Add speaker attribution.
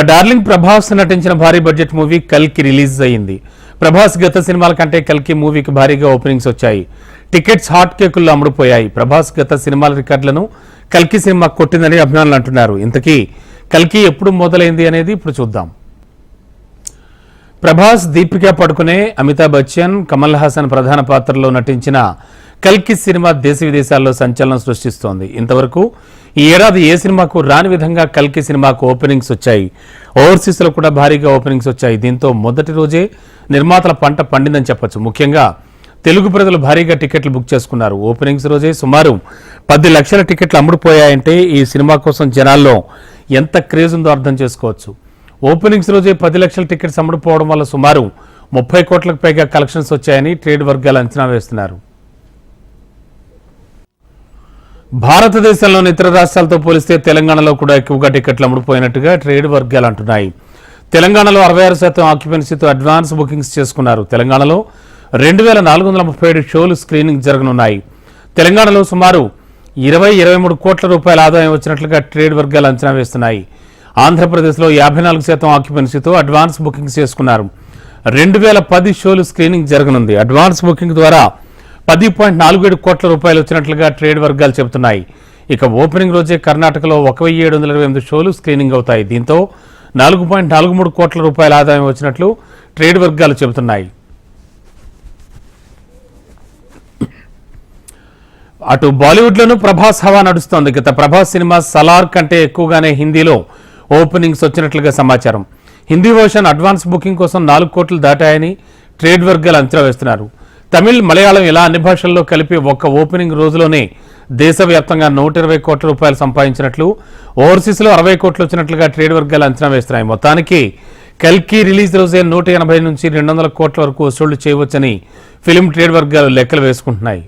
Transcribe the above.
Speaker 1: Darling Prabhas నటించిన భారీ budget movie కల్కి రిలీజ్ అయింది. ప్రభాస్ గత సినిమాల కంటే కల్కి మూవీకి భారీగా ఓపెనింగ్స్ వచ్చాయి. టికెట్స్ హాట్ కేకుల్లో అమ్ముడుపోయాయి. ప్రభాస్ గత సినిమాల రికార్డులను కల్కి సినిమా కొట్టిందని అభిమానులు అంటున్నారు. ఇంతకీ కల్కి ఎప్పుడు మొదలైంది అనేది ఇప్పుడు చూద్దాం. ప్రభాస్ దీపికా పడుకునే అమితాబ్ బచ్చన్ కమల్ హాసన్ ప్రధాన పాత్రలో నటించిన కల్కి సినిమా దేశ విదేశాల్లో సంచలనం సృష్టిస్తోంది. ఇంతవరకు ఈ ఏడాది ఏ సినిమాకు రాని విధంగా కల్కి సినిమాకు ఓపెనింగ్స్ వచ్చాయి? ఓవర్సీస్లో కూడా భారీగా ఓపెనింగ్స్ వచ్చాయి. దీంతో మొదటి రోజే నిర్మాతల పంట పండిందని చెప్పొచ్చు. ముఖ్యంగా తెలుగు ప్రజలు భారీగా టికెట్లు బుక్ చేసుకున్నారు. ఓపెనింగ్స్ రోజే సుమారు పది లక్షల టికెట్లు అమ్ముడుపోయాయంటే ఈ సినిమా కోసం జనాల్లో ఎంత క్రేజ్ ఉందో అర్థం చేసుకోవచ్చు. ఓపెనింగ్స్ రోజే పది లక్షల టికెట్స్ అమ్ముడుపోవడం వల్ల సుమారు ముప్పై కోట్లకు పైగా కలెక్షన్స్ వచ్చాయని ట్రేడ్ వర్గాలు అంచనా వేస్తున్నారు. భారతదేశంలోని ఇతర రాష్ట్రాలతో పోలిస్తే తెలంగాణలో కూడా ఎక్కువగా టికెట్లు అమ్ముడుపోయినట్టుగా ట్రేడ్ వర్గాలు అంటున్నాయి. తెలంగాణలో అరవై ఆరు శాతం ఆక్యుపెన్సీతో అడ్వాన్స్ బుకింగ్స్ చేసుకున్నారు. తెలంగాణలో రెండు వేల నాలుగు వందల ముప్పై ఏడు షోలు స్క్రీనింగ్ జరగనున్నాయి. తెలంగాణలో సుమారు ఇరవై ఇరవై మూడు కోట్ల రూపాయల ఆదాయం వచ్చినట్లుగా ట్రేడ్ వర్గాలు అంచనా వేస్తున్నాయి. ఆంధ్రప్రదేశ్లో యాభై నాలుగు శాతం ఆక్యుపెన్సీతో అడ్వాన్స్ బుకింగ్స్ చేసుకున్నారు. రెండు వేల పది షోలు స్క్రీనింగ్ జరగనుంది. అడ్వాన్స్ బుకింగ్ ద్వారా పది పాయింట్ నాలుగు ఏడు కోట్ల రూపాయలు వచ్చినట్లుగా ట్రేడ్ వర్గాలు చెబుతున్నాయి. ఇక ఓపెనింగ్ రోజే కర్ణాటకలో ఒక వెయ్యి ఏడు వందల ఇరవై ఎనిమిది షోలు స్క్రీనింగ్ అవుతాయి. దీంతో నాలుగు పాయింట్ నాలుగు మూడు కోట్ల రూపాయల ఆదాయం వచ్చినట్లు ట్రేడ్ వర్గాలు చెబుతున్నాయి. అటు బాలీవుడ్లోనూ ప్రభాస్ హవా నడుస్తోంది. గత ప్రభాస్ సినిమా సలార్ కంటే ఎక్కువగానే హిందీలో ఓపెనింగ్స్ వచ్చినట్లుగా సమాచారం. హిందీ వర్షన్ అడ్వాన్స్ బుకింగ్ కోసం నాలుగు కోట్లు దాటాయని ట్రేడ్ వర్గాలు అంచనా వేస్తున్నారు. తమిళ్ మలయాళం ఇలా అన్ని భాషల్లో కలిపి ఒక్క ఓపెనింగ్ రోజులోనే దేశవ్యాప్తంగా నూట ఇరవై కోట్ల రూపాయలు సంపాదించినట్లు ఓవర్సీస్లో అరవై కోట్లు వచ్చినట్లుగా ట్రేడ్ వర్గాలు అంచనా వేస్తున్నాయి. మొత్తానికి కల్కి రిలీజ్ రోజే నూట ఎనభై నుంచి రెండు వందల కోట్ల వరకు వసూళ్ళు చేయవచ్చని ఫిలిం ట్రేడ్ వర్గాలు లెక్కలు వేసుకుంటున్నాయి.